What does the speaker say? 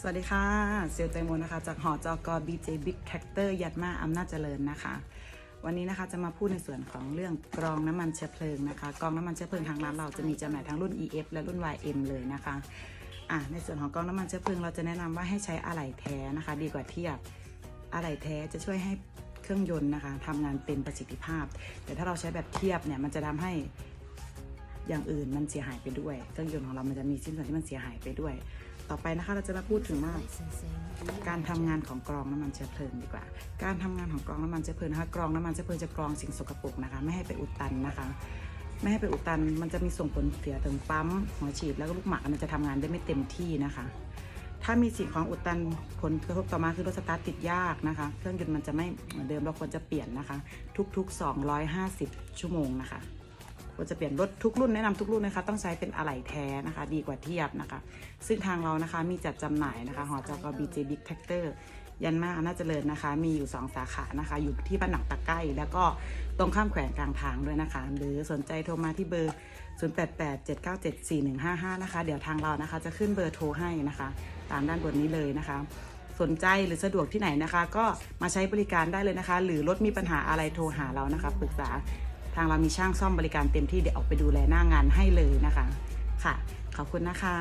สวัสดีค่ะ เซลลแตงโมนะคะ จากหอจอกบีเจบิ๊กแท็กเตอร์ยัดมาอำนาจเจริญนะคะ วันนี้นะคะจะมาพูดในส่วนของเรื่องกรองน้ำมันเชื้อเพลิงนะคะ กรองน้ำมันเชื้อเพลิงทางร้านเราจะมีจำหน่ายทั้งรุ่น EF และรุ่น YM เลยนะคะอะในส่วนของกรองน้ำมันเชื้อเพลิงเราจะแนะนำว่าให้ใช้อะไหล่แท้นะคะ ดีกว่าเทียบอะไหล่แท้จะช่วยให้เครื่องยนต์นะคะทำงานเต็มประสิทธิภาพ แต่ถ้าเราใช้แบบเทียบเนี่ยมันจะทำให้อย่างอื่นมันเสียหายไปด้วย เครื่องยนต์ของเรามันจะมีชิ้นส่วนที่มันเสียหายไปด้วย ต่อไปนะคะเราจะมาพูดถึงว่าการทำงานของกรองน้ำมันเชื้อเพลิงดีกว่า การทำงานของกรองน้ำมันเชื้อเพลิงนะคะ กรองน้ำมันเชื้อเพลิงจะกรองสิ่งสกปรกนะคะ ไม่ให้ไปอุดตันนะคะ ไม่ให้ไปอุดตัน มันจะมีส่งผลเสียถึงปั๊มหัวฉีดแล้วก็ลูกหมากมันจะทำงานได้ไม่เต็มที่นะคะ ถ้ามีสิ่งของอุดตันผลกระทบต่อมาคือรถสตาร์ทติดยากนะคะ เครื่องยนต์มันจะไม่เหมือนเดิมเราควรจะเปลี่ยนนะคะ ทุกๆ 250 ชั่วโมงนะคะ ควรจะเปลี่ยนรถทุกรุ่นแนะนำทุกรุ่นนะคะ ต้องใช้เป็นอะไหล่แท้นะคะ ดีกว่าเทียบนะคะ ซึ่งทางเรานะคะมีจัดจำหน่ายนะคะหอจกบีเจบิ๊กแท็กเตอร์ยันมาอำนาจเจริญนะคะ มีอยู่ 2 สาขานะคะ อยู่ที่บ้านหนังตะไก้แล้วก็ตรงข้ามแขวงกลางทางด้วยนะคะ หรือสนใจโทรมาที่เบอร์ 0887974155 นะคะ เดี๋ยวทางเรานะคะ จะขึ้นเบอร์โทรให้นะคะ ตามด้านบนนี้เลยนะคะ สนใจหรือสะดวกที่ไหนนะคะ ก็มาใช้บริการได้เลยนะคะ หรือรถมีปัญหาอะไรโทรหาเรานะคะปรึกษาางเรามีช่างซ่อมบริการเต็มที่เดี๋ยวออกไปดูแลหน้างานให้เลยนะคะ ค่ะ ขอบคุณนะคะ